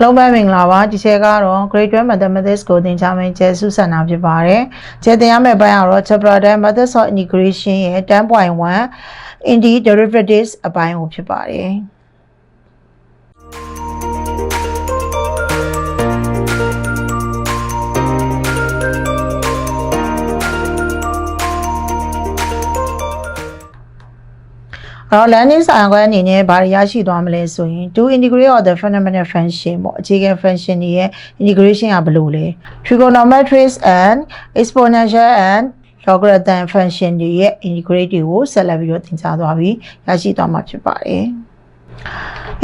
လုံးပဲမင်္ဂလာပါဒီချက်ကတော့ grade 12 mathematics ကိုသင်ကြားမယ့်ကျဲစုစံတာဖြစ်ပါတယ်ကျဲသင်ရမယ့်ဘက်ကတော့ chapter 10 methods of integration ရဲ့10.1 indi derivatives အပိုင်းကိုဖြစ်ပါတယ် တော့ learning ဆိုင်ခွဲအနေနဲ့ဘာတွေရရှိသွားမလဲဆိုရင် to integrate of the fundamental function ပေါ့အခြေခံ function တွေရဲ့ integration ကဘယ်လိုလဲ trigonometrics and exponential and logarithm function တွေရဲ့ integrate တွေကိုဆက်လက်ပြီးတော့သင်ကြားသွားပြီးရရှိသွားမှာဖြစ်ပါတယ်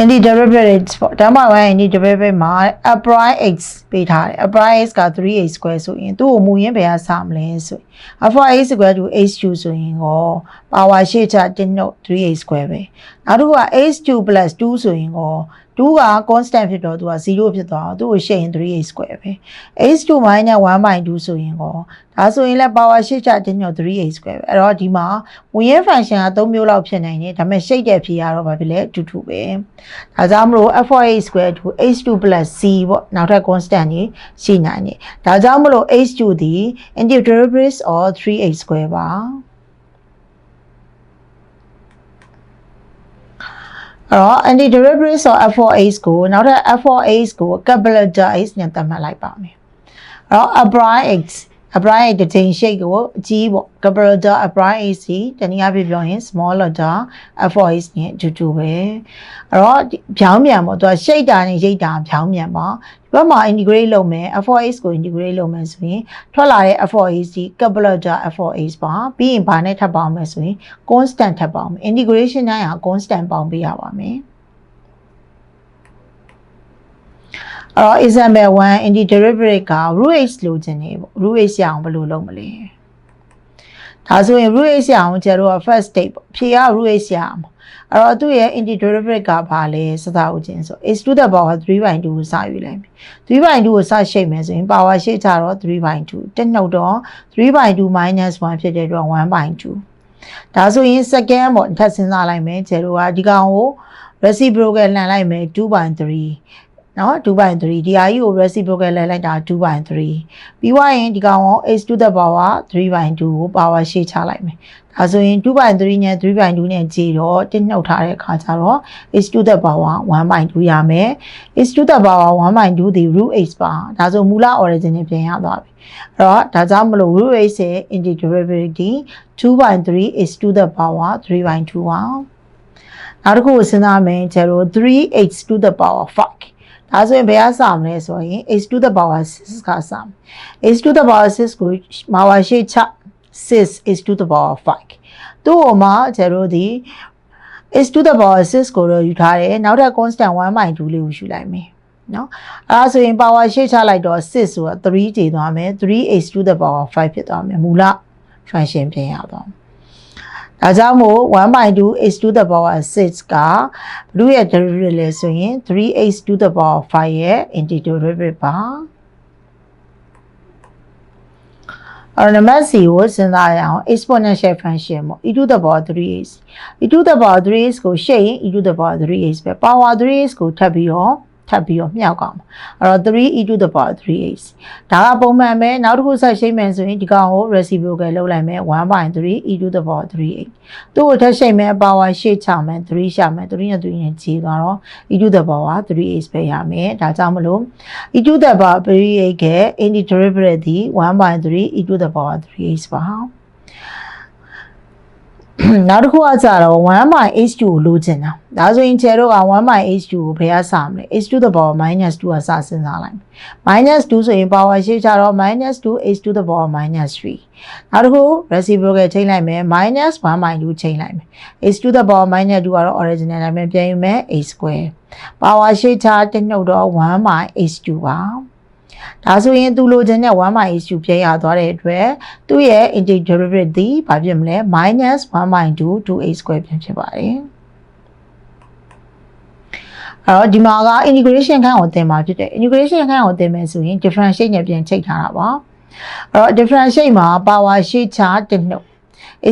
indi derivatives ပေါ့ဓမ္မဝိုင်း indi derivative မှာ a prime x ပေးထားတယ် a prime x က 3x square ဆိုရင်သူ့ကိုမူရင်းဘယ်ကစမလဲဆိုရင် alpha x square to h2 ဆိုရင်ကို power ရှေ့ချ1နှုတ် 3x square ပဲနောက်တစ်ခုက h2 2ဆိုရင်ကို 2က constant ဖြစ်တော့သူက0ဖြစ်သွားတော့သူ့ကိုရှေ့ရင် 3x square ပဲ h2 1/2ဆိုရင်ကိုဒါဆိုရင်လည်း power ရှေ့ချ1နှုတ် 3x square ပဲအဲ့တော့ဒီမှာမူရင်း function က3မျိုးလောက်ဖြစ်နိုင်တယ်ဒါပေမဲ့ရှိတ်တဲ့ဖြေရတော့ဘာဖြစ်လဲအတူတူပဲဒါကြောင့်မလို့ f4a square to h2 c ပေါ့နောက်ထပ် constant ကြီးရှိနိုင်တယ်ဒါကြောင့်မလို့ h2 ဒီ integral of 3x square ပါ အဲ့တော့ anti derivatives of f4h ကိုနောက်ထပ် f4h ကို capital h နဲ့သတ်မှတ်လိုက်ပါမယ်အဲ့တော့ a prime x a prime x တစ်ချိန်ရှိတ်ကိုအကြီးပေါ့ capital a prime h စီတနည်းအားဖြင့်ပြောရင် smaller f4h နဲ့အတူတူပဲအဲ့တော့ဖြောင်းမြန်ပေါ့သူကရှိတ်တာနဲ့ရိတ်တာဖြောင်းမြန်ပါဒီ ဘက်မှာ integrate လုပ်မယ် f4h ကို integrate လုပ်မယ်ဆိုရင်ထွက်လာတဲ့ f4h စီ capital f4h ပါပြီးရင်ဘာနဲ့ထပ်ပေါင်းမယ်ဆိုရင် constant ထပ်ပေါင်းမယ် integration တိုင်းဟာ constant ပေါင်းပေးရပါမယ်အဲ့တော့ example 1 indi derivative က root h လိုချင်နေပေါ့ root h ရအောင်ဘယ်လိုလုပ်မလဲ ဒါဆိုရင် root h ရအောင်ကျတော့ first state ပေါ့ဖြေက root h ရအောင်အဲ့တော့သူ့ရဲ့ indi derivative ကဘာလဲစသဦးချင်းဆို h to the power 3/2ကိုစယူလိုက်မယ်3/2ကိုစရှိတ်မယ်ဆိုရင် power ရှိတ်ကြတော့3/2တက်နှုတ်တော့3/2 1 ဖြစ်တဲ့အတွက်1/2ဒါဆိုရင် second ပေါ့ထပ်စဉ်းစားလိုက်မယ်ကျတော့ဒီကောင်ကို reciprocal လှန်လိုက်မယ်2/3 နော်2/3ဒီဟာကြီးကို reciprocal လဲလိုက်တာ2/3ပြီးွားရင်ဒီကောင်ကို h to the power 3/2ကို power ရှေ့ချလိုက်မယ်ဒါဆိုရင်2/3နဲ့3/2နဲ့ကြည်တော့တစ်နှုတ်ထားတဲ့အခါကျတော့ h to the power 1/2ရမယ် h to the power 1/2ဒီ root h ပါဒါဆိုမူလ origin နဲ့ပြန်ရသွားပြီအဲ့တော့ဒါကြောင့်မလို့ root h ရဲ့ integrability 2/3 h to the power 3/2ပါနောက်တစ်ခုကိုစဉ်းစားမယ်ကျတော့ 3h to the power 5 ဒါဆိုရင်ဘယ်ကစမလဲဆိုရင် h to the power 6ကစမယ် h to the power 6ကိုမာဝါရှိချ6 h to the power 5သူ့ဟိုမှာကျတော့ဒီ h to the power 6ကိုတော့ယူထားတယ်နောက်ထပ် constant 1/2လေးကိုယူလိုက်မယ်နော်အဲဒါဆိုရင် power ရှေ့ချလိုက်တော့6ဆိုတာ3ကျေသွားမယ် 3h to the power 5ဖြစ်သွားမယ်မူလ function ပြင်ရတော့ ဒါကြောင့်မို့1/2 h to the power 6ကဘလူရဲ့ derivative လဲဆိုရင် 3h to the power 5ရဲ့ antiderivative ပါအဲ့တော့နံပါတ် C ကိုစဉ်းစားရအောင် exponential function ပေါ့ e to the power 3h e to the power 3h ကိုရှေ့ရင် e to the power 3h ပဲ power 3h ကိုထပ်ပြီးတော့ ထပ်ပြီးတော့မြှောက်ကောင်အဲ့တော့ 3e to the power 3h ဒါကပုံမှန်ပဲနောက်တစ်ခုဆက်ရှိမယ်ဆိုရင်ဒီကောင်ကို reciprocal လုပ်လိုက်မယ်1/3 e to the power 3h သူ့ကိုထပ်ရှိမယ် power ရှေ့ချမယ်3ရှာမယ်3နဲ့3နဲ့ခြေသွားတော့ e to the power 3h ပဲရမယ်ဒါကြောင့်မလို့ e to the power 3h က indifferent ဒီ1/3 e to the power 3h ပါ နောက်တစ်ခုကကြတော့ 1/h2 ကိုလိုချင်တာဒါဆိုရင်ကျဲတို့က 1/h2 ကိုဘယ်ကစမလဲ h to the power -2 ကစစဉ်းစားလိုက်မယ် -2 ဆိုရင် power ရှိကြတော့ -2 h to the power -3 နောက်တစ်ခု reciprocal ချိန်လိုက်မယ် -1/2 ချိန်လိုက်မယ် h to the power -2 ကတော့ original နာမည်ပြန်ယူမယ် h square power ရှိချတစ်နှုတ်တော့ 1/h2 ပါ ဒါဆိုရင်သူလိုချင်တဲ့ 1/h2 ပြည့်ရသွားတဲ့အတွက်သူ့ရဲ့ integral ဒီဘာဖြစ်မလဲ -1/2 2h square ပြန်ဖြစ်ပါတယ်အဲ့တော့ဒီမှာက integration ခန်းကိုသင်မှာဖြစ်တယ် integration ခန်းကိုသင်မယ်ဆိုရင် differentiate နဲ့ပြန်ချိန်ထားတာပါအဲ့တော့ differentiate မှာ power ရှေ့ချတစ်နှုတ်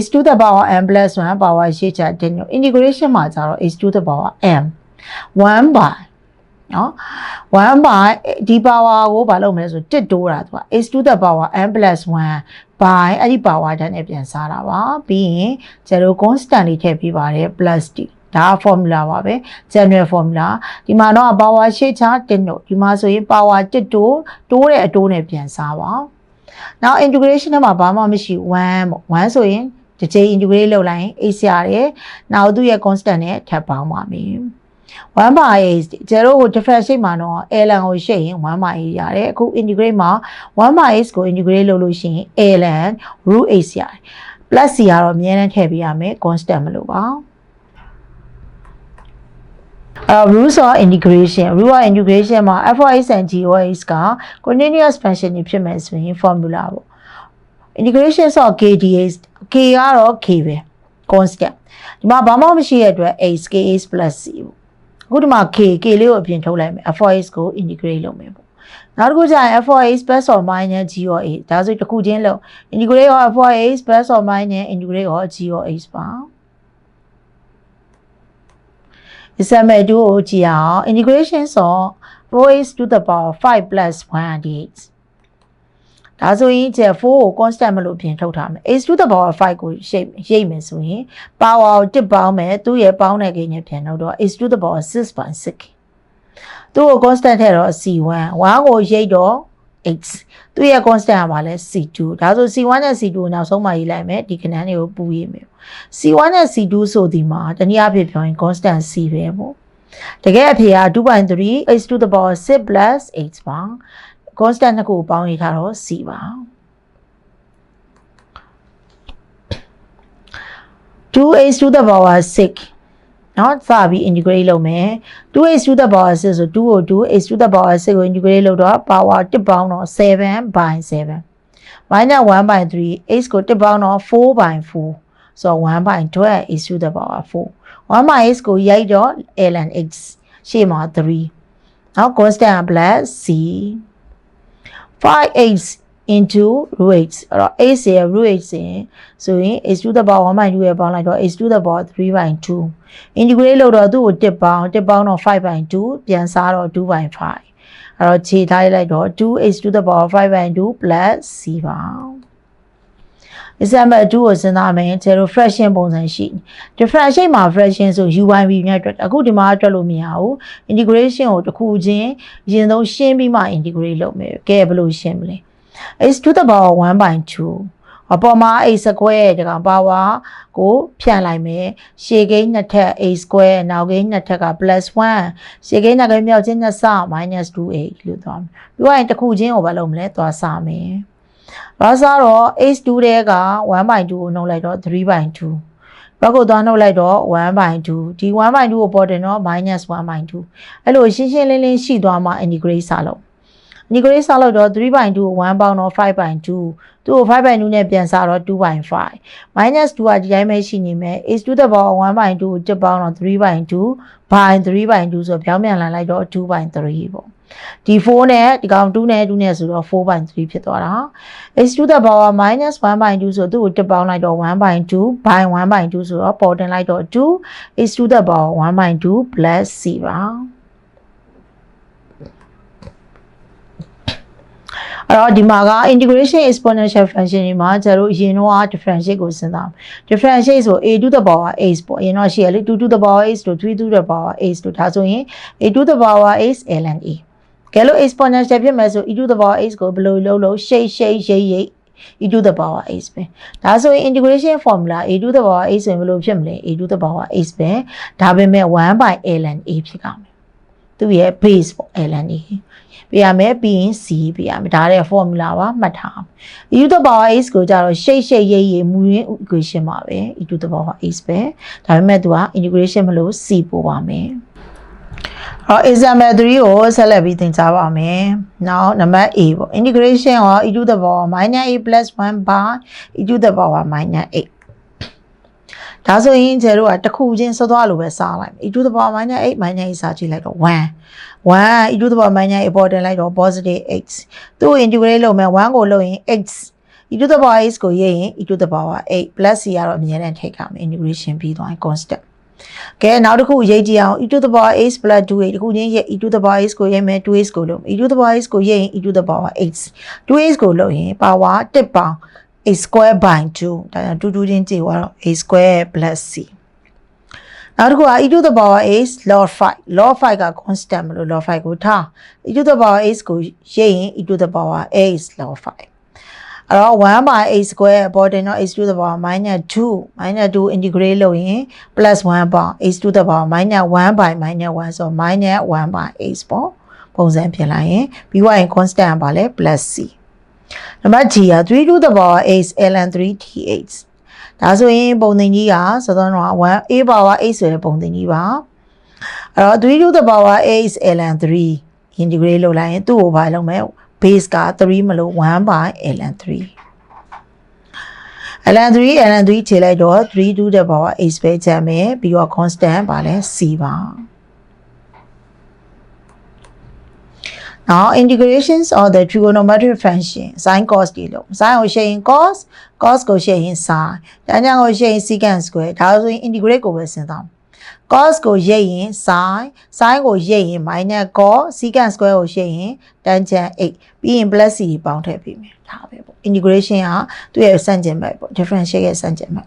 h to the power m plus 1 power ရှေ့ချတစ်နှုတ် integration မှာကျတော့ h to the power m 1 by နော်1 by ဒီ power ကိုဘာလုပ်မလဲဆိုတစ်တိုးတာသူက h to the power n plus 1 by အဲ့ဒီ power ဓာတ်နဲ့ပြန်စားတာပါပြီးရင်ကျတော့ constant လေးထည့်ပေးပါတယ် plus t ဒါက formula ပါပဲ general formula ဒီမှာတော့ power ရှေ့ချ1တို့ဒီမှာဆိုရင် power 1တိုးတိုးတဲ့အတိုးနဲ့ပြန်စားပါနောက် integration ထဲမှာဘာမှမရှိ1ပေါ့1ဆိုရင်တစ်ချိန် integrate လုပ်လိုက်ရင် h ရတယ်နောက်သူ့ရဲ့ constant နဲ့ထပ်ပေါင်းပါမယ် 1 by a ကျတော့ဟို differentiate မှာတော့ ln ကိုရှေ့ရင်1 by a ရတယ်အခု integrate မှာ1 by a ကို integrate လုပ်လို့ရှိရင် ln root h ရတယ် plus c ကတော့အမြဲတမ်းထည့်ပေးရမယ် constant မလို့ပါအဲ rules of integration rule of integration မှာ f of x and g of x က continuous function တွေဖြစ်မယ်ဆိုရင် formula ပေါ့ integration of k dx k ကတော့ k ပဲ constant ဒီမှာဘာမှမရှိတဲ့အတွက် x kx plus c ပေါ့ အခုဒီမှာ k k လေးကိုအပြင်ထုတ်လိုက်မယ် f of x ကို integrate လုပ်မယ်ပေါ့နောက်တစ်ခုကျရင် f of x plus or minus g of x ဒါဆိုတစ်ခုချင်းလုံး integrate of f of x plus or minus integrate of g of x ပါ example 2ကိုကြည့်အောင် integration of 4x to the power 5 plus 1 dx ဒါဆိုရင်ကျ4ကို constant မလို့ပြင်ထုတ်ထားမယ် x to the power 5ကိုရှိရိပ်မယ်ဆိုရင် power ကို1ပေါင်းမယ်သူ့ရဲ့ပေါင်းတဲ့ကိန်းနဲ့ပြန်ထုတ်တော့ x to the power 6 by 6သူ့ကို constant ထည့်တော့ c1 1ကိုရိပ်တော့ x သူ့ရဲ့ constant ကပါလဲ c2 ဒါဆို c1 နဲ့ c2 ကိုနောက်ဆုံးမှရေးလိုက်မယ်ဒီခဏန်းလေးကိုပူရေးမယ် c1 နဲ့ c2 ဆိုဒီမှာတနည်းအားဖြင့်ပြောရင် constant c ပဲပေါ့တကယ်အဖြေက2.3 x to the power 6 plus h ပါ constant နှစ်ခုပေါင်းရေးကတော့ C ပါ 2h to the power 6နော်စပြီး integrate လုပ်မယ် 2h to the power 6ဆို2ကို 2h to the power 6ကို integrate လုပ်တော့ power 1ပေါင်းတော့7 by 7 minus 1 by 3 h ကို1ပေါင်းတော့4 by 4ဆိုတော့1 by 12 h to the power 4 1 by h ကိုရိုက်တော့ ln x ရှေ့မှာ3နော် constant plus c 5h into root h အဲ့တော့ h ရဲ့ root h ရင်ဆိုရင် h to the power 1 by 2ရဲ့ပေါင်းလိုက်တော့ h to the power 3 by 2 integrate လုပ်တော့သူ့ကို1ပေါင်း1ပေါင်းတော့5 by 2ပြန်စားတော့2 by 5အဲ့တော့ခြေထားလိုက်တော့ 2h to the power 5 by 2 plus c ပါ example 2ကိုစဉ်းစားမယ်ကျတော့ fraction ပုံစံရှိ differentiate မှာ fraction ဆို UYV နဲ့တွက်အခုဒီမှာတွက်လို့မရဘူး integration ကိုတစ်ခုချင်းအရင်ဆုံးရှင်းပြီးမှ integrate လုပ်မယ်ကဲဘယ်လိုရှင်းမလဲ h to the power 1 by 2အပေါ်မှာ a square တကောင် power ကိုဖြန့်လိုက်မယ်ရှေ့ကိန်းနှစ်ထပ် a square နောက်ကိန်းနှစ်ထပ်က +1 ရှေ့ကိန်းနောက်ကိန်းမြောက်ချင်းနှစ်ဆ -2a လို့သွားမယ်ပြီးရင်တစ်ခုချင်းကိုဘာလုပ်မလဲသွားစမယ် ဘာစားတော့ h2 တဲက1 by 2ကိုနှုတ်လိုက်တော့3 by 2ဘက်ကိုသွားနှုတ်လိုက်တော့1 by 2ဒီ1 by 2ကိုပေါ်တင်တော့ -1 by 2အဲ့လိုရှင်းရှင်းလင်းလင်းရှိသွားမှ integrate စလုပ် integrate စလုပ်တော့3 by 2ကို1ပေါင်းတော့5 by 2သူ့ကို5 by 2နဲ့ပြန်စားတော့2 by 5 minus 2ကဒီတိုင်းပဲရှိနေမယ် h to the power 1 by 2ကို1ပေါင်းတော့3 by 2 by 3 by 2ဆိုပြောင်းပြန်လာလိုက်တော့2 by 3ပေါ့ ဒီ4နဲ့ဒီကောင်2နဲ့2နဲ့ဆိုတော့4 by 3ဖြစ်သွားတာ h to the power minus 1 by 2ဆိုသူ့ကို1ပေါင်းလိုက်တော့1 by 2 by 1 by 2ဆိုတော့ပေါ်တင်လိုက်တော့2 h to the power 1 by 2 plus c ပါအဲ့တော့ဒီမှာက integration exponential function တွေမှာကျတော့အရင်တော့ differentiate ကိုစဉ်းစား differentiate ဆို a to the power h ပေါ့အရင်တော့ရှိရလေ2 to the power h တို့3 to the power h တို့ဒါဆိုရင် a to the power h ln a ကဲလို့ exponential ဖြစ်မယ်ဆို e to the power h ကိုဘယ်လိုလုပ်လို့ရှိတ်ရှိတ်ရိပ်ရိပ် e to the power h ပဲဒါဆိုရင် integration formula a to the power h ဆိုရင်ဘယ်လိုဖြစ်မလဲ a to the power h ပဲဒါပေမဲ့1 by ln a ဖြစ်ကြမယ်သူရဲ့ base ပေါ့ ln a ပြရမယ်ပြီးရင် c ပြရမယ်ဒါတဲ့ formula ပါမှတ်ထား e to the power h ကိုကြတော့ရှိတ်ရှိတ်ရိပ်ရိပ်မူရင်း equation ပါပဲ e to the power h ပဲဒါပေမဲ့သူက integration မလို့ c ပို့ပါမယ် အော် example 3ကိုဆက်လက်ပြီးသင်ကြားပါမယ်။ Now number A ပေါ့ integration of e to the power minus a plus 1 by e to the power minus 8ဒါဆိုရင်ကျတို့ကတစ်ခုချင်းစောသွားလို့ပဲစားလိုက်မယ် e to the power minus 8 minus 8စားကြည့်လိုက်တော့1 1 e to the power minus 8ပေါ်တင်လိုက်တော့ positive x သူ့ integrate လုပ်မယ်1ကိုလုပ်ရင် x e to the power x ကိုရေးရင် e to the power 8 plus c ကတော့အမြဲတမ်းထိတ်ရမယ် integration ပြီးသွားရင် constant ကဲနောက်တစ်ခုရေးကြည့်အောင် e to the power h plus 2h ဒီခုချင်းရေး e to the power h ကိုရေးမယ် 2h ကိုလုပ်မယ် e to the power h ကိုရေးရင် e to the power h 2h ကိုလုပ်ရင် power 1ပေါင်း a square by 2ဒါကြောင့်2 2ချင်းကြည့်သွားတော့ a square plus c နောက်တစ်ခုက e to the power h log 5 log 5က constant မလို့ log 5ကိုထား e to the power h ကိုရေးရင် e to the power h log 5 အဲ့တော့1 by a square အပေါ်တင်တော့ h to the power minus 2 minus 2 integrate လုပ်ရင် plus 1ပေါင်း h to the power minus 1 by minus 1ဆိုတော့ minus 1 by h ပေါ့ပုံစံပြင်လိုက်ရင်ပြီးွားရင် constant ပါလဲ plus c နံပါတ် G က3 to the power h ln 3 th ဒါဆိုရင်ပုံသင်ကြီးကစသောတော့1 a power h ဆိုတဲ့ပုံသင်ကြီးပါအဲ့တော့3 to the power h ln 3 integrate လုပ်လိုက်ရင်သူ့ကိုဘာလုပ်မလဲ base က3မလို့1 by ln 3 ln 3 ln 3ခြေလိုက်တော့3 to the power h ပဲကျန်မယ်ပြီးတော့ constant ပါလဲ c ပါ Now integrations of the trigonometric function sin cos ဒီလို့ sin ကိုရှင်းရင် cos cos ကိုရှင်းရင် sin တန်းချမ်းကိုရှင်းရင် secant square ဒါဆိုရင် integrate ကိုပဲစဉ်းစား cos ကိုရိပ်ရင် sin sin ကိုရိပ်ရင် minus cos secant square ကိုရှင်းရင်တန်းချမ်း8ပြီးရင် plus c ပေါင်းထည့်ပေးမယ်ဒါပဲပေါ့ integration ကသူ့ရဲ့စန့်ကျင်ဘက်ပေါ့ differential ရဲ့စန့်ကျင်ဘက်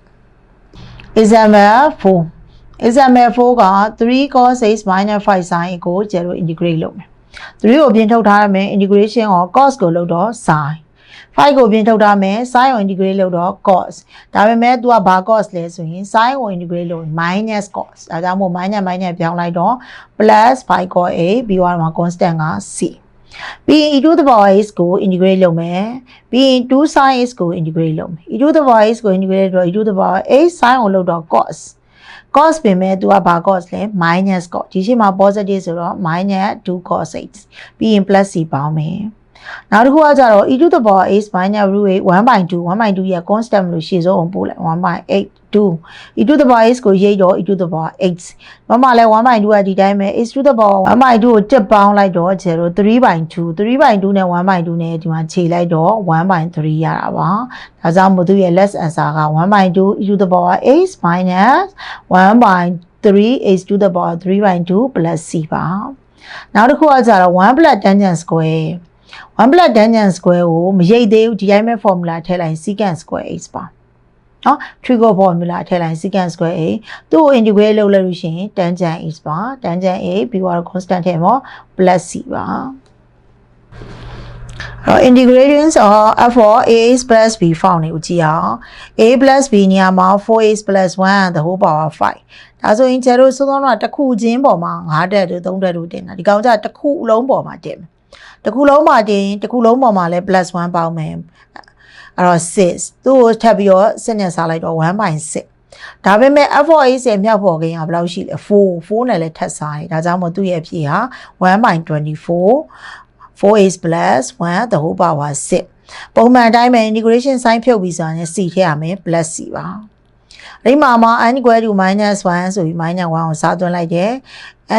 example 4 example 4က3 cos 6 minus 5 sin ကိုကျတော့ integrate လုပ်မယ်3ကိုပြင်ထုတ်ထားရမယ် integration ကို cos ကိုလုပ်တော့ sin 5ကိုပြင်ထုတ်ထားမယ် sin ကို integrate လုပ်တော့ cos ဒါပေမဲ့ तू ကဘာ cos လဲဆိုရင် sin ကို integrate လုပ်ရင် minus cos ဒါကြောင့်မို့ minus minus ပြောင်းလိုက်တော့ plus 5 cos a ပြီးတော့မှာ constant က c ပြီးရင် e to the power x ကို integrate လုပ်မယ်ပြီးရင် 2 sin x ကို integrate လုပ်မယ် e to the power x ကို integrate လုပ်တော့ e to the power a sin ကိုလုပ်တော့ cos cos ပြင်မဲ့ तू ကဘာ cos လဲ minus cos ဒီရှိမှာ positive ဆိုတော့ minus 2 cos 8ပြီးရင် plus c ပေါင်းမယ် နောက်တစ်ခုကကြတော့ e to the power h minus root 8 1 by 2 1 by 2ရဲ့ constant လို့ရှေ့ဆုံးအောင်ပို့လိုက်1 by 8 2 e to the power h ကိုရိပ်တော့ e to the power h မမလဲ1 by 2ကဒီတိုင်းပဲ h to the power 1 by 2ကိုတက်ပေါင်းလိုက်တော့0 3 by 2 3 by 2နဲ့1 by 2နဲ့ဒီမှာခြေလိုက်တော့1 by 3ရတာပါဒါကြောင့်မို့သူရဲ့ less answer က1 by 2 e to the power h minus 1 by 3 h to the power 3 by 2 plus c ပါနောက်တစ်ခုကကြတော့1 plus tangent square 1 plus tangent square ကိုမရိပ်သေးဘူးဒီတိုင်းပဲ formula ထည့်လိုက် secant square h ပါနော် trigo formula ထည့်လိုက် secant square a သူ့ကို integrate လုပ်လိုက်လို့ရှိရင် tangent h ပါ tangent a ပြီးတော့ constant ထည့်ပေါ့ plus c ပါအဲ့ integrations of f for ax plus b form တွေကိုကြည့်အောင် a plus b နေရာမှာ 4x plus 1 the whole power 5ဒါဆိုရင်ကျတို့စုံစုံတော့တစ်ခုချင်းပေါ်မှာ9တက်တို့3တက်တို့တင်တာဒီကောင်ကျတစ်ခုလုံးပေါ်မှာတင်မယ် တစ်ခုလုံးမှာတင်တစ်ခုလုံးပေါ်မှာလည်း plus 1ပေါင်းမယ်အဲ့တော့6သူ့ကိုထပ်ပြီးတော့စစ်နဲ့စားလိုက်တော့1/6ဒါပေမဲ့ F4A မြောက်ပေါ်ကိန်းကဘယ်လောက်ရှိလဲ4 4နဲ့လည်းထပ်စားတယ်ဒါကြောင့်မို့သူ့ရဲ့အဖြေဟာ1/24 4a plus 1 the whole power 6ပုံမှန်အတိုင်းပဲ integration sign ဖြုတ်ပြီးဆိုရင် c ထည့်ရမယ် plus c ပါအဲ့ဒီမှာမှာ n equal to minus 1ဆိုပြီး minus 1ကိုစားသွင်းလိုက်တယ်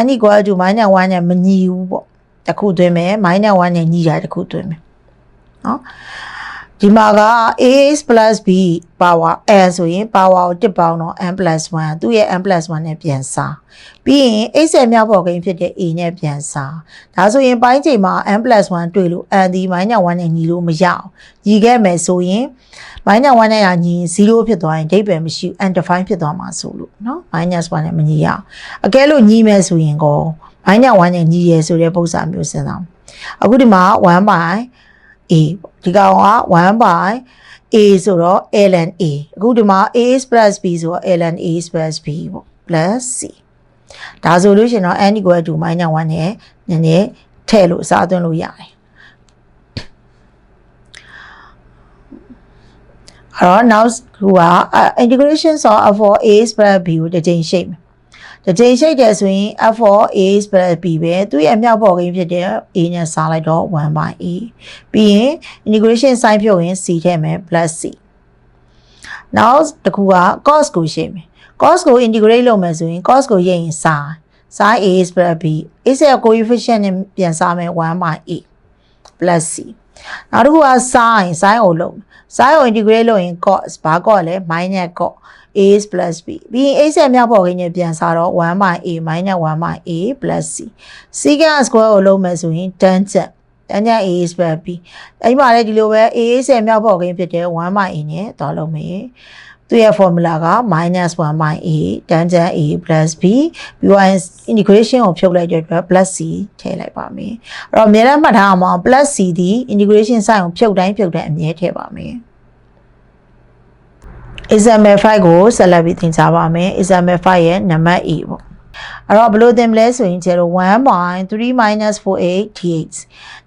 n equal to minus 1နဲ့မညီဘူးပေါ့ တခုသွင်းမယ် minus 1နဲ့ညီတာတခုသွင်းမယ်နော်ဒီမှာက ax plus b power n ဆိုရင် power ကိုတစ်ပေါင်းတော့ n plus 1သူ့ရဲ့ n plus 1နဲ့ပြန်စားပြီးရင် x ရဲ့မြောက်ပေါ်ကိန်းဖြစ်တဲ့ a နဲ့ပြန်စားဒါဆိုရင်ပိုင်းချိန်မှာ n plus 1တွေ့လို့ n ဒီ minus 1နဲ့ညီလို့မရအောင်ညီခဲ့မယ်ဆိုရင် minus 1နဲ့ရညီ0ဖြစ်သွားရင်ဒိတ်ပဲမရှိဘူး n define ဖြစ်သွားမှာဆိုလို့เนาะ minus 1နဲ့မညီရအောင်အကဲလို့ညီမယ်ဆိုရင်ကော minus 1နဲ့ညီရဆိုတဲ့ပုံစံမျိုးစဉ်းစားအခုဒီမှာ1 by a ဒီကောင်က1 by a ဆိုတော့ ln a အခုဒီမှာ a plus b ဆိုတော့ ln a plus b ပေါ့ plus c ဒါဆိုလို့ရှိရင်တော့ n equal to -1 နဲ့နည်းနည်းထည့်လို့အစားသွင်းလို့ရတယ်အဲ့တော့ now ဟိုက integration of f for a plus b ကိုတစ်ချိန်ရှိတ်မယ် တစ်ချိန်ရှိတ်တယ်ဆိုရင် f for a plus b ပဲသူ့ရဲ့အမြောက်ပေါ်ကိန်းဖြစ်တဲ့ a နဲ့စားလိုက်တော့1 by a ပြီးရင် integration sign ဖြုတ်ရင် c ထည့်မယ် plus c now တခုက cos ကိုရှင်းမယ် cos ကို integrate လုပ်မယ်ဆိုရင် cos ကိုရေးရင် sin sin a plus b a ရဲ့ coefficient နဲ့ပြန်စားမယ်1 by a plus c နောက်တစ်ခုက sin sin ကိုလုံး sin ကို integrate လုပ်ရင် cos ဘာ cos လဲ minus cos a is plus b ပြီးရင် a ဆက်မြောက်ပေါ်ခင်းချင်းပြန်စားတော့1 by a minus 1 by a plus c secant square ကိုလုံးမယ်ဆိုရင် tangent tangent a is plus b အဲ့မှာလည်းဒီလိုပဲ a ဆက်မြောက်ပေါ်ခင်းဖြစ်တဲ့1 by a နဲ့သွားလုံးမယ် သူရဲ့ formula က -1 by a tangent a plus b ပြီးတော့ integration ကိုဖြုတ်လိုက်တဲ့အတွက် plus c ထည့်လိုက်ပါမယ်အဲ့တော့အများနဲ့မှတ်ထားအောင် plus c ဒီ integration sign ကိုဖြုတ်တိုင်းဖြုတ်တိုင်းအမြဲထည့်ပါမယ် example 5ကိုဆက်လက်ပြီးသင်ကြားပါမယ် example 5ရဲ့နံပါတ် A ပေါ့အဲ့တော့ဘယ်လိုသင်မလဲဆိုရင်ကျတော့1/3 4a dx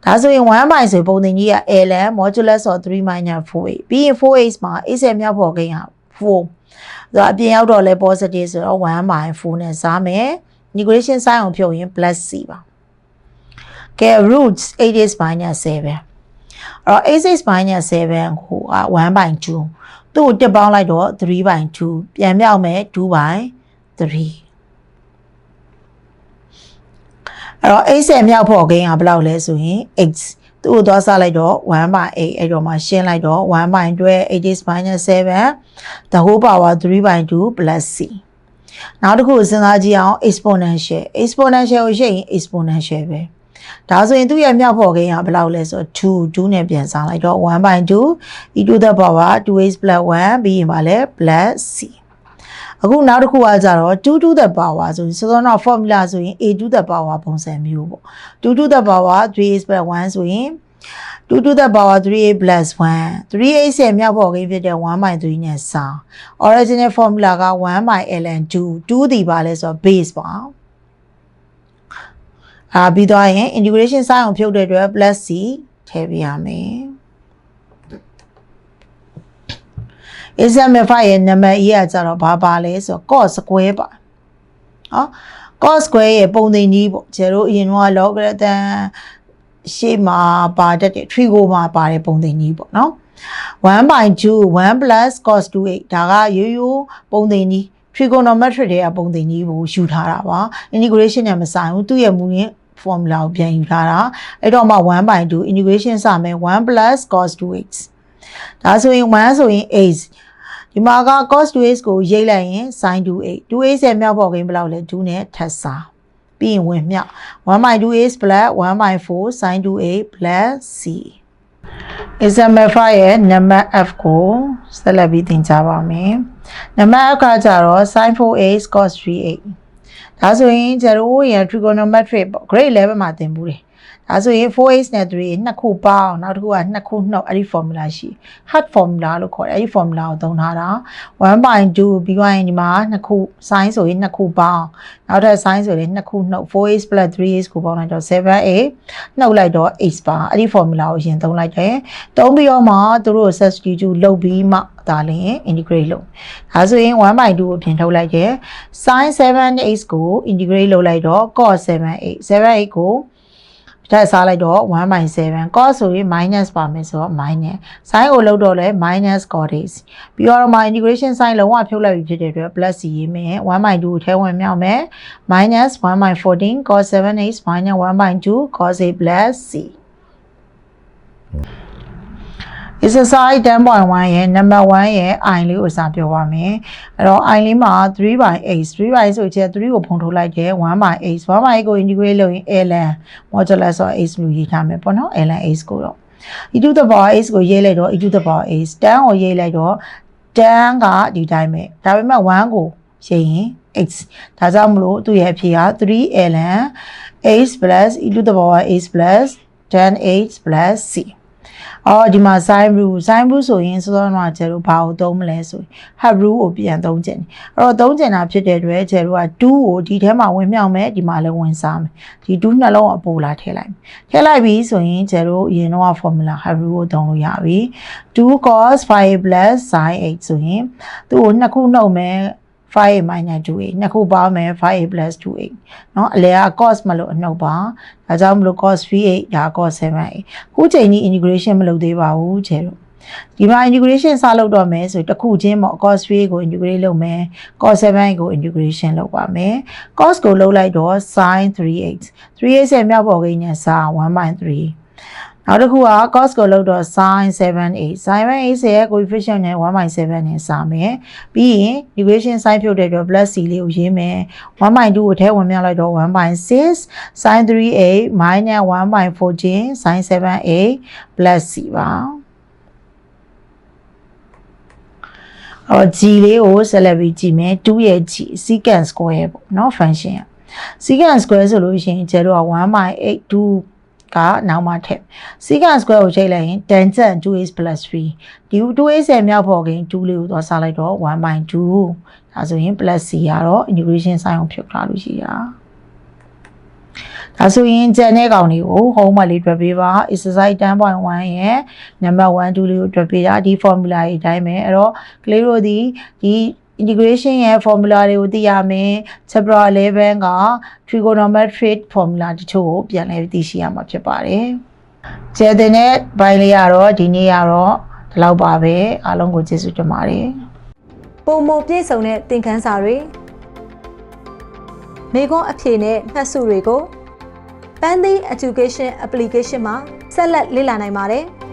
ဒါဆိုရင်1ပိုင်းဆိုပုံသင်ကြီးက ln modulus of 3 4a ပြီးရင် 4h မှာ x ရဲ့မြောက်ဖော်ကိန်းက 4ဆိုတော့အပြင်ရောက်တော့လဲ positive ဆိုတော့1/4နဲ့စားမယ် integration sign ကိုဖြုတ်ရင် plus c ပါကဲ roots 8x minus 7အဲ့တော့ 8x minus 7ကိုက1/2သူ့ကိုတက်ပေါင်းလိုက်တော့3/2ပြန်မြောက်မယ်2/3အဲ့တော့ x ရဲ့မြောက်ဖို့ကိန်းကဘယ်လောက်လဲဆိုရင် x သူ့ကိုသွားစားလိုက်တော့1/8အဲ့တော့မှရှင်းလိုက်တော့1/12 8 minus 7 the whole power 3/2 plus c နောက်တစ်ခုစဉ်းစားကြည့်အောင် exponential exponential ကိုရှိရင် exponential ပဲဒါဆိုရင်သူ့ရဲ့မြောက်ဖို့ကိန်းကဘယ်လောက်လဲဆိုတော့2 2နဲ့ပြန်စားလိုက်တော့1/2 e to the power 2x 1 ပြီးရင်ပါလဲ plus c အခုနောက်တစ်ခုကကြတော့2 to the power ဆိုရင်စောစောတော့ formula ဆိုရင် a to the power ပုံစံမျိုးပေါ့2 to the power 3x 1ဆိုရင်2 to the power 3a plus 1 3a ရဲ့မြောက်ပေါ်ကိန်းဖြစ်တဲ့1/3နဲ့စာ original formula က1 ln 2 2ဒီပါလဲဆိုတော့ base ပါအာပြီးသွားရင် integration sign ကိုဖြုတ်တဲ့အတွက် plus c ထည့်ပြရမယ် example 5ရဲ့နံပါတ် E ကကြတော့ဘာပါလဲဆိုတော့ cos square ပါနော် cos square ရဲ့ပုံသင်ကြီးပေါ့ကျတို့အရင်က logarithm ရှေ့မှာပါတတ်တဲ့ trigo မှာပါတဲ့ပုံသင်ကြီးပေါ့နော်1/2 1 plus cos 2a ဒါကရိုးရိုးပုံသင်ကြီး trigonometric တွေကပုံသင်ကြီးကိုယူထားတာပါ integration နဲ့မဆိုင်ဘူးသူ့ရဲ့မူရင်း formula ကိုပြန်ယူထားတာအဲ့တော့မှ1/2 integration စမယ်1 plus cos 2x ဒါဆိုရင်1ဆိုရင်8 ဒီမှာက cos 2x ကိုရိတ်လိုက်ရင် sin 2x 2x ရဲ့မြောက်ပေါ်ကိန်းဘယ်လောက်လဲ2နဲ့ထပ်စားပြီးရင်ဝင်မြောက် 1/2x 1/4 sin 2x c example 5ရဲ့ number f ကိုဆက်လက်ပြီးသင်ကြားပါမယ် number f ကကြတော့ sin 4x cos 3x ဒါဆိုရင်ကျတို့ရ trigonometric ပေါ့ grade 11မှာသင်ဘူးတယ် ဒါဆိုရင် 4x နဲ့3နှစ်ခုပေါင်းနောက်တစ်ခုကနှစ်ခုနှုတ်အဲ့ဒီ formula ရှိ hard formula လို့ခေါ်တယ်အဲ့ဒီ formula ကိုသုံးထားတာ1.2ပြီးသွားရင်ဒီမှာနှစ်ခု sin ဆိုရင်နှစ်ခုပေါင်းနောက်ထပ် sin ဆိုရင်နှစ်ခုနှုတ် 4x 3x ကိုပေါင်းလိုက်တော့ 7a နှုတ်လိုက်တော့ h ပါအဲ့ဒီ formula ကိုအရင်သုံးလိုက်တယ်သုံးပြီးတော့မှသူတို့ substitute လုပ်ပြီးမှဒါလင်း integrate လုပ်ဒါဆိုရင်1/2ကိုပြင်ထုတ်လိုက်တယ် sin 7x ကို integrate လုပ်လိုက်တော့ cos 7a 7a ကို ထပ်စားလိုက်တော့1/7 cos ဆိုရင် minus ပါမယ်ဆိုတော့ minus sin ကိုလုပ်တော့လဲ minus cos x ပြီးတော့မှ integration sign လုံးဝဖြုတ်လိုက်ပြီဖြစ်တဲ့အတွက် plus စီရေးမယ်1/2ကိုထဲဝင်မြောက်မယ် minus 1/14 cos 7x minus 1/2 cos a plus c exercise 10.1ရဲ့ number 1ရဲ့ i လေးကိုစာပြောပါမယ်အဲ့တော့ i လေးမှာ3 by 8 3 by ဆိုချင်3ကိုဖုံထုတ်လိုက်တယ်1 by 8 1 by 8ကို integrate လုပ်ရင် ln modulus of h လို့ရေးထားမယ်ပေါ့နော် ln h ကိုတော့ e to the power h ကိုရေးလိုက်တော့ e to the power h 10ကိုရေးလိုက်တော့10ကဒီတိုင်းပဲဒါပေမဲ့1ကိုရေးရင် x ဒါကြောင့်မလို့သူ့ရဲ့အဖြေက 3 ln h plus e to the power h plus 10h plus c အော်ဒီမှာ sign rule sign rule ဆိုရင်စောစောကကျတို့ဘာကိုသုံးမလဲဆိုရင် have rule ကိုပြန်သုံးကျင်တယ်အဲ့တော့သုံးကျင်တာဖြစ်တဲ့အတွက်ကျတို့က2ကိုဒီထဲမှာဝင်မြောက်မယ်ဒီမှာလည်းဝင်စားမယ်ဒီ2နှလုံးအပိုလာထည့်လိုက်မယ်ထည့်လိုက်ပြီဆိုရင်ကျတို့အရင်တော့ formula have rule ကိုသုံးလို့ရပြီ2 cos 5 plus sin 8ဆိုရင်သူ့ကိုနှစ်ခုနှုတ်မယ် 5a minus 2a နှစ်ခုပေါင်းမယ် 5a plus 2a เนาะအလဲက cos မလို့အနှုတ်ပါဒါကြောင့်မလို့ cos 3a ဒါ cos 7a ခုချိန်ကြီး integration မလုပ်သေးပါဘူးချေတို့ဒီမှာ integration စလုပ်တော့မယ်ဆိုတစ်ခုချင်းပေါ့ cos 3a ကို integrate လုပ်မယ် cos 7a ကို integration လုပ်ပါမယ် cos ကိုလုပ်လိုက်တော့ sin 3a 3a ရဲ့မြောက်ပေါ်ကိန်းနဲ့စာ1/3 နောက်တစ်ခုက cos ကိုလောက်တော့ sin 7a sin 7a ရဲ့ coefficient နဲ့1/7နဲ့စာမယ်ပြီးရင် equation sin ဖြုတ်တဲ့အတွက် plus c လေးကိုရေးမယ်1/2ကိုထဲဝင်မြလိုက်တော့1/6 sin 3a minus 1/4 ချင်း sin 7a plus c ပါအော် g လေးကိုဆက်လက်ပြီးကြည့်မယ်2ရဲ့ g secant square ပေါ့เนาะ function อ่ะ secant square ဆိုလို့ရှိရင်ကျတော့1/8 2 ကနောက်မှထည့် secant square ကိုချိန်လိုက်ရင် tan 2x 3ဒီ 2x ရဲ့မြောက်ဖော်ကိန်း2လေးကိုသွားစားလိုက်တော့1/2ဒါဆိုရင် plus c ရတော့ integration sign ကိုဖြုတ်ထားလို့ရှိတာဒါဆိုရင်ကျန်တဲ့ကောင်တွေကို home မှာလေးတွက်ပေးပါ exercise 10.1ရဲ့ number 1 2လေးကိုတွက်ပေးတာဒီ formula တွေအတိုင်းပဲအဲ့တော့ကလေးတို့ဒီဒီ integration ရဲ့ formula တွေကိုသိရမယ် chapter 11က trigonometric formula တချို့ကိုပြန်လည်သိရှိရမှာဖြစ်ပါတယ်။ကျဲတဲ့နဲ့ဘိုင်းလေးကတော့ဒီနေ့ကတော့ဒီလောက်ပါပဲအားလုံးကိုကျေးဇူးတင်ပါတယ်ပုံမပြည့်စုံတဲ့သင်ခန်းစာတွေမိခွန်းအဖြေနဲ့မှတ်စုတွေကို Pandy Education Application မှာဆက်လက်လေ့လာနိုင်ပါတယ်။